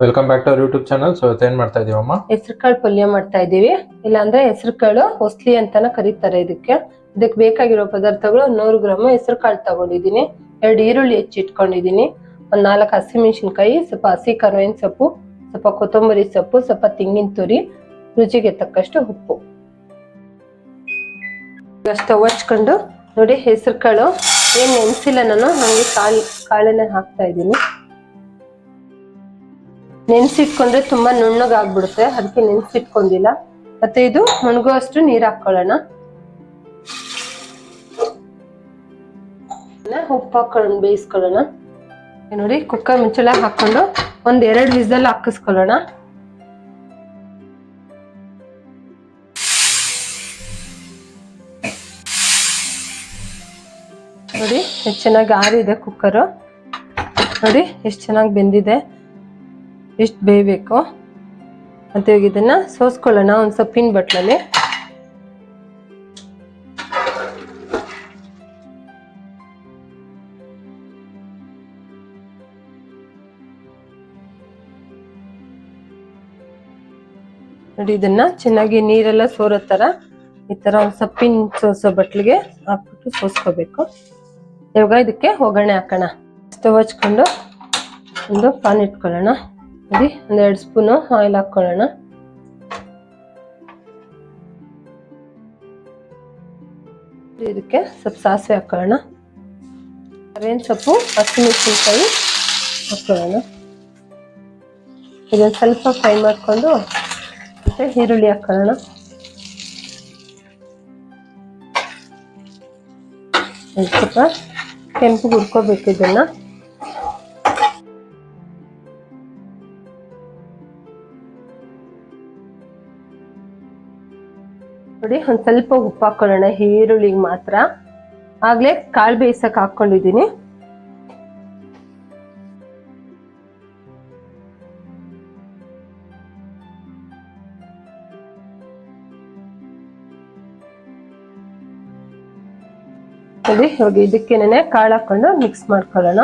Welcome back to our YouTube channel so ಏನ್ ಮಾಡ್ತಾ ಇದೀವಮ್ಮ ಹೆಸರು ಕಾಳು ಪಲ್ಯ ಮಾಡ್ತಾ ಇದೀವಿ. ಇಲ್ಲಾಂದ್ರೆ ಹೆಸರು ಕಾಳು ಹೊಸ್ಲಿ ಅಂತಾನ ಕರೀತಾರೆ ಇದಕ್ಕೆ. ಇದಕ್ಕೆ ಬೇಕಾಗಿರೋ ಪದಾರ್ಥಗಳು ನೂರು ಗ್ರಾಮ್ ಹೆಸರು ಕಾಳು ತಗೊಂಡಿದೀನಿ ಎರಡು ಈರುಳ್ಳಿ ಹೆಚ್ಚಿಟ್ಕೊಂಡಿದೀನಿ ಒಂದ್ ನಾಲ್ಕು ಹಸಿಮೆಣಸಿನ್ಕಾಯಿ, ಸ್ವಲ್ಪ ಹಸಿ ಕರುವಿನ ಸೊಪ್ಪು, ಸ್ವಲ್ಪ ಕೊತ್ತಂಬರಿ ಸೊಪ್ಪು, ಸ್ವಲ್ಪ ತೆಂಗಿನ ತುರಿ, ರುಚಿಗೆ ತಕ್ಕಷ್ಟು ಉಪ್ಪು. ಸ್ಟವ್ ಹಚ್ಕೊಂಡು ನೋಡಿ ಹೆಸರು ಕಾಳು ಏನ್ ನೆನ್ಸಿಲ್ಲ ನಾನು ನನಗೆ ಕಾಳು ಕಾಳನ್ನ ಹಾಕ್ತಾ ಇದ್ದೀನಿ ನೆನ್ಸಿಟ್ಕೊಂಡ್ರೆ ತುಂಬಾ ನುಣ್ಣಗಾಗ್ಬಿಡುತ್ತೆ. ಅದಕ್ಕೆ ನೆನ್ಸಿಟ್ಕೊಂಡಿಲ್ಲ. ಮತ್ತೆ ಇದು ಮುಣಗುವಷ್ಟು ನೀರ್ ಹಾಕೊಳ್ಳೋಣ. ಉಪ್ಪು ಹಾಕೊಳ್ಳೋಣ, ಬೇಯಿಸ್ಕೊಳ್ಳೋಣ. ನೋಡಿ, ಕುಕ್ಕರ್ ಮುಚ್ಚಳ ಹಾಕೊಂಡು ಒಂದ್ ಎರಡು ವಿಸಲ್ ಹಾಕಿಸ್ಕೊಳ್ಳೋಣ. ನೋಡಿ, ಎಷ್ಟು ಚೆನ್ನಾಗಿ ಆರಿದೆ ಕುಕ್ಕರು. ನೋಡಿ, ಎಷ್ಟು ಚೆನ್ನಾಗಿ ಬೆಂದಿದೆ. ಎಷ್ಟು ಬೇಯಬೇಕು? ಅಂತ ಇವಾಗ ಇದನ್ನ ಸೋಸ್ಕೊಳ್ಳೋಣ, ಒಂದು ಸೊಪ್ಪಿನ ಬಟ್ಲಲ್ಲಿ. ನೋಡಿ ಇದನ್ನ ಚೆನ್ನಾಗಿ ನೀರೆಲ್ಲ ಸೋರೋ ತರ ಈ ತರ ಒಂದು ಸೊಪ್ಪಿನ ಸೋಸೋ ಬಟ್ಲಿಗೆ ಹಾಕ್ಬಿಟ್ಟು ಸೋಸ್ಕೋಬೇಕು. ಇವಾಗ ಇದಕ್ಕೆ ಒಗ್ಗರಣೆ ಹಾಕೋಣ. ಸ್ಟವ್ ಹಚ್ಕೊಂಡು ಒಂದು ಪಾನ್ ಇಟ್ಕೊಳ್ಳೋಣ. ನೋಡಿ ಒಂದ್ ಎರಡು ಸ್ಪೂನು ಆಯಿಲ್ ಹಾಕೊಳ್ಳೋಣ ಇದಕ್ಕೆ ಸ್ವಲ್ಪ ಸಾಸಿವೆ ಹಾಕೊಳ್ಳೋಣ ಕರಿಬೇವಿನ ಸೊಪ್ಪು, ಹಸಿಮೆಣಸಿನ್ಕಾಯಿ ಹಾಕೊಳ್ಳೋಣ ಇದನ್ನ ಸ್ವಲ್ಪ ಫ್ರೈ ಮಾಡಿಕೊಂಡು ಮತ್ತೆ ಈರುಳ್ಳಿ ಹಾಕೊಳ್ಳೋಣ ಸ್ವಲ್ಪ ಕೆಂಪು ಹುರ್ಕೋಬೇಕು ಇದನ್ನ. ನೋಡಿ, ಒಂದ್ ಸ್ವಲ್ಪ ಉಪ್ಪು ಹಾಕೊಳ್ಳೋಣ ಈರುಳ್ಳಿಗೆ ಮಾತ್ರ. ಆಗ್ಲೇ ಕಾಳು ಬೇಯಿಸಕ್ ಹಾಕೊಂಡಿದೀನಿ ನೋಡಿ, ಇವಾಗ ಇದಕ್ಕೇನೆ ಕಾಳು ಹಾಕೊಂಡು ಮಿಕ್ಸ್ ಮಾಡ್ಕೊಳ್ಳೋಣ.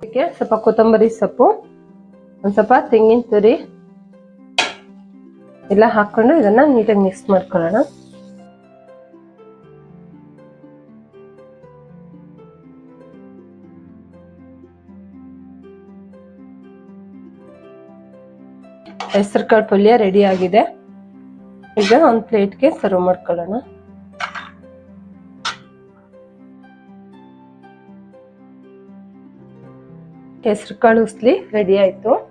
ಇದಕ್ಕೆ ಸ್ವಲ್ಪ ಕೊತ್ತಂಬರಿ ಸೊಪ್ಪು, ಒಂದ್ ಸ್ವಲ್ಪ ತೆಂಗಿನ ತುರಿ ಎಲ್ಲ ಹಾಕೊಂಡು ಇದನ್ನ ನೀಟಾಗಿ ಮಿಕ್ಸ್ ಮಾಡ್ಕೊಳ್ಳೋಣ. ಹೆಸರು ಕಾಳು ಪಲ್ಯ ರೆಡಿ ಆಗಿದೆ. ಈಗ ಒಂದು ಪ್ಲೇಟ್ಗೆ ಸರ್ವ್ ಮಾಡ್ಕೊಳ್ಳೋಣ. ಹೆಸರು ಉಸ್ಲಿ ರೆಡಿ ಆಯ್ತು.